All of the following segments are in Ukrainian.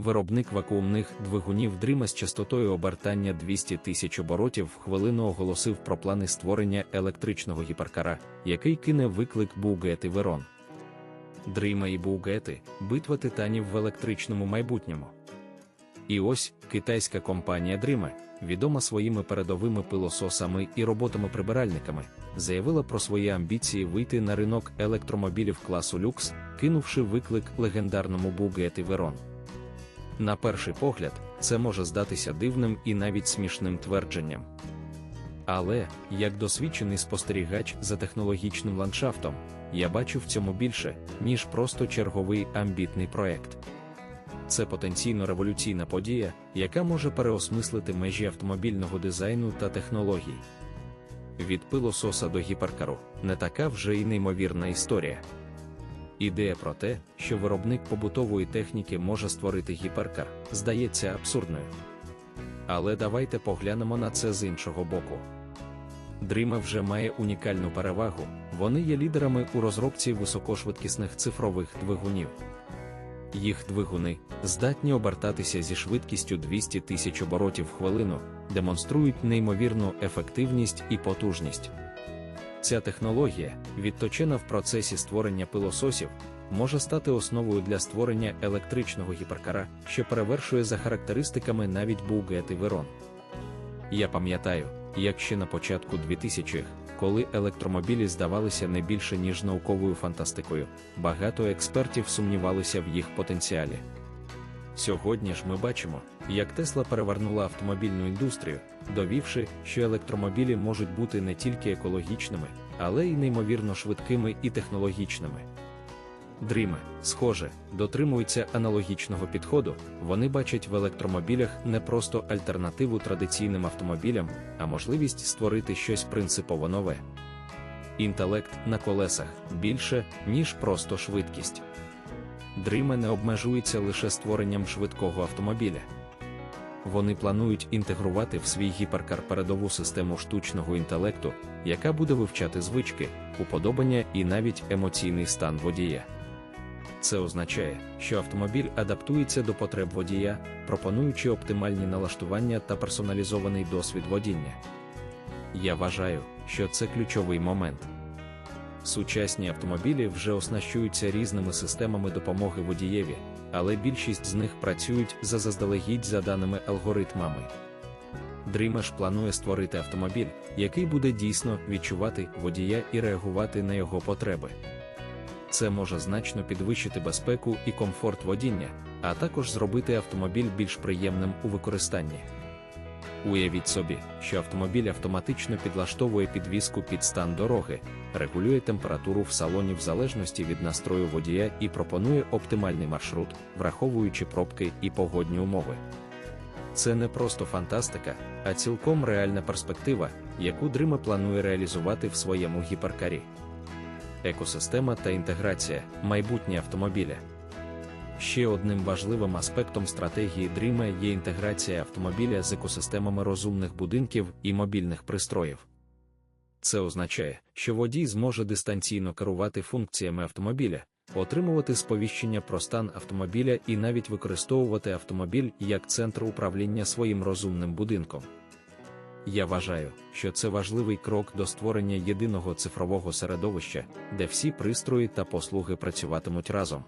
виробник вакуумних двигунів Дрима з частотою обертання 200 тисяч оборотів в хвилину оголосив про плани створення електричного гіперкара, який кине виклик Бугети Верон. Дрима і Бугети битва титанів в електричному майбутньому. І ось китайська компанія Дріме, відома своїми передовими пилососами і роботами-прибиральниками, заявила про свої амбіції вийти на ринок електромобілів класу люкс, кинувши виклик легендарному Бугети Верон. На перший погляд, це може здатися дивним і навіть смішним твердженням. Але, як досвідчений спостерігач за технологічним ландшафтом, я бачу в цьому більше, ніж просто черговий амбітний проект. Це потенційно революційна подія, яка може переосмислити межі автомобільного дизайну та технологій. Від пилососа до гіперкару не така вже й неймовірна історія. Ідея про те, що виробник побутової техніки може створити гіперкар, здається абсурдною. Але давайте поглянемо на це з іншого боку. Дріма вже має унікальну перевагу, вони є лідерами у розробці високошвидкісних цифрових двигунів. Їх двигуни здатні обертатися зі швидкістю 200 тисяч оборотів в хвилину, демонструють неймовірну ефективність і потужність. Ця технологія, відточена в процесі створення пилососів, може стати основою для створення електричного гіперкара, що перевершує за характеристиками навіть і Верон. Я пам'ятаю, як ще на початку 2000-х, коли електромобілі здавалися не більше ніж науковою фантастикою, багато експертів сумнівалися в їх потенціалі. Сьогодні ж ми бачимо, як Тесла перевернула автомобільну індустрію, довівши, що електромобілі можуть бути не тільки екологічними, але й неймовірно швидкими і технологічними. Дріме, схоже, дотримуються аналогічного підходу, вони бачать в електромобілях не просто альтернативу традиційним автомобілям, а можливість створити щось принципово нове. Інтелект на колесах більше, ніж просто швидкість. Дріме не обмежується лише створенням швидкого автомобіля. Вони планують інтегрувати в свій гіперкар передову систему штучного інтелекту, яка буде вивчати звички, уподобання і навіть емоційний стан водія. Це означає, що автомобіль адаптується до потреб водія, пропонуючи оптимальні налаштування та персоналізований досвід водіння. Я вважаю, що це ключовий момент. Сучасні автомобілі вже оснащуються різними системами допомоги водієві, але більшість з них працюють за заздалегідь заданими алгоритмами. Dreamers планує створити автомобіль, який буде дійсно відчувати водія і реагувати на його потреби. Це може значно підвищити безпеку і комфорт водіння, а також зробити автомобіль більш приємним у використанні. Уявіть собі, що автомобіль автоматично підлаштовує підвіску під стан дороги, регулює температуру в салоні в залежності від настрою водія і пропонує оптимальний маршрут, враховуючи пробки і погодні умови. Це не просто фантастика, а цілком реальна перспектива, яку Дрима планує реалізувати в своєму гіперкарі. Екосистема та інтеграція майбутнє автомобіля. Ще одним важливим аспектом стратегії Dream є інтеграція автомобіля з екосистемами розумних будинків і мобільних пристроїв. Це означає, що водій зможе дистанційно керувати функціями автомобіля, отримувати сповіщення про стан автомобіля і навіть використовувати автомобіль як центр управління своїм розумним будинком. Я вважаю, що це важливий крок до створення єдиного цифрового середовища, де всі пристрої та послуги працюватимуть разом.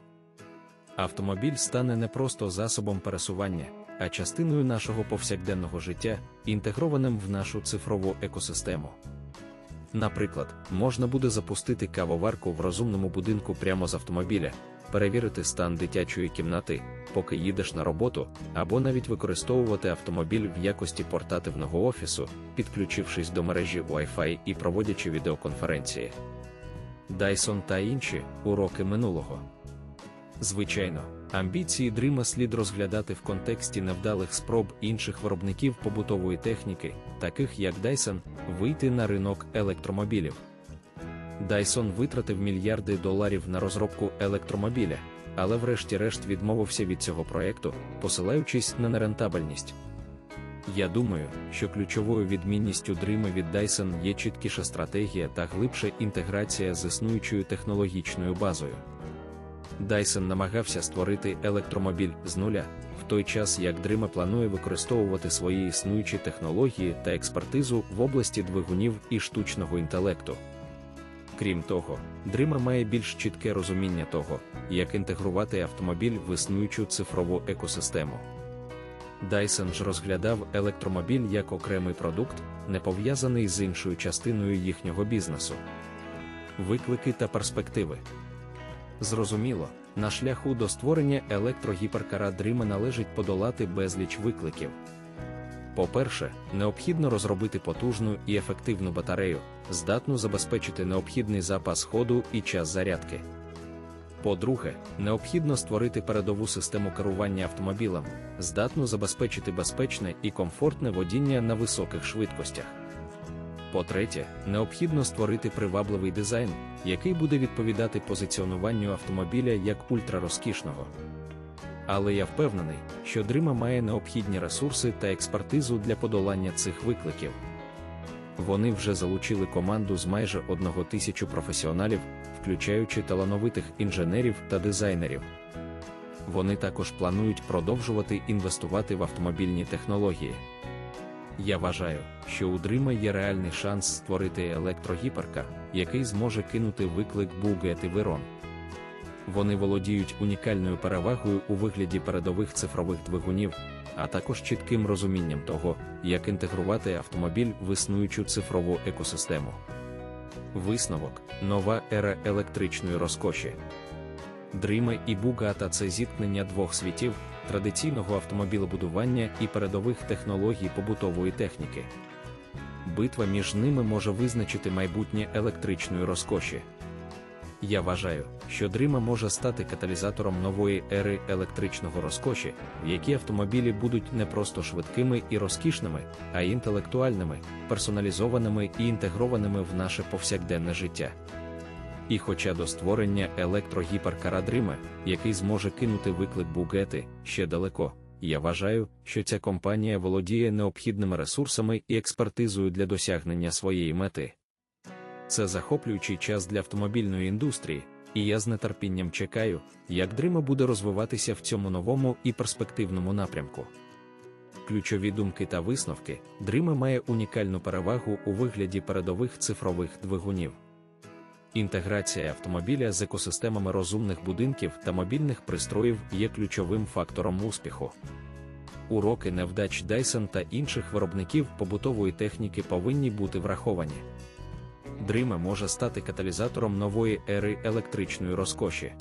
Автомобіль стане не просто засобом пересування, а частиною нашого повсякденного життя, інтегрованим в нашу цифрову екосистему. Наприклад, можна буде запустити кавоварку в розумному будинку прямо з автомобіля, перевірити стан дитячої кімнати, поки їдеш на роботу, або навіть використовувати автомобіль в якості портативного офісу, підключившись до мережі Wi-Fi і проводячи відеоконференції. Dyson та інші уроки минулого. Звичайно, амбіції Дрима слід розглядати в контексті невдалих спроб інших виробників побутової техніки, таких як Dyson, вийти на ринок електромобілів. Dyson витратив мільярди доларів на розробку електромобіля, але врешті-решт відмовився від цього проєкту, посилаючись на нерентабельність. Я думаю, що ключовою відмінністю Дрима від Dyson є чіткіша стратегія та глибша інтеграція з існуючою технологічною базою. Dyson намагався створити електромобіль з нуля, в той час як Дрима планує використовувати свої існуючі технології та експертизу в області двигунів і штучного інтелекту. Крім того, Дрима має більш чітке розуміння того, як інтегрувати автомобіль в існуючу цифрову екосистему. Dyson ж розглядав електромобіль як окремий продукт, не пов'язаний з іншою частиною їхнього бізнесу. Виклики та перспективи. Зрозуміло, на шляху до створення електрогіперкара Дрима належить подолати безліч викликів. По-перше, необхідно розробити потужну і ефективну батарею, здатну забезпечити необхідний запас ходу і час зарядки. По-друге, необхідно створити передову систему керування автомобілем, здатну забезпечити безпечне і комфортне водіння на високих швидкостях. По-третє, необхідно створити привабливий дизайн, який буде відповідати позиціонуванню автомобіля як ультрарозкішного. Але я впевнений, що Дрима має необхідні ресурси та експертизу для подолання цих викликів. Вони вже залучили команду з майже одного тисячу професіоналів, включаючи талановитих інженерів та дизайнерів. Вони також планують продовжувати інвестувати в автомобільні технології. Я вважаю, що у Дрима є реальний шанс створити електрогіперкар, який зможе кинути виклик Bugatti Veyron. Вони володіють унікальною перевагою у вигляді передових цифрових двигунів, а також чітким розумінням того, як інтегрувати автомобіль в існуючу цифрову екосистему. Висновок нова ера електричної розкоші. Дрима і Бугата це зіткнення двох світів традиційного автомобілебудування і передових технологій побутової техніки. Битва між ними може визначити майбутнє електричної розкоші. Я вважаю, що Дрима може стати каталізатором нової ери електричного розкоші, в якій автомобілі будуть не просто швидкими і розкішними, а й інтелектуальними, персоналізованими і інтегрованими в наше повсякденне життя. І хоча до створення електрогіперкара Дрима, який зможе кинути виклик Бугети, ще далеко, я вважаю, що ця компанія володіє необхідними ресурсами і експертизою для досягнення своєї мети. Це захоплюючий час для автомобільної індустрії, і я з нетерпінням чекаю, як Дрима буде розвиватися в цьому новому і перспективному напрямку. Ключові думки та висновки Дрима має унікальну перевагу у вигляді передових цифрових двигунів. Інтеграція автомобіля з екосистемами розумних будинків та мобільних пристроїв є ключовим фактором успіху. Уроки невдач Dyson та інших виробників побутової техніки повинні бути враховані. Дриме може стати каталізатором нової ери електричної розкоші.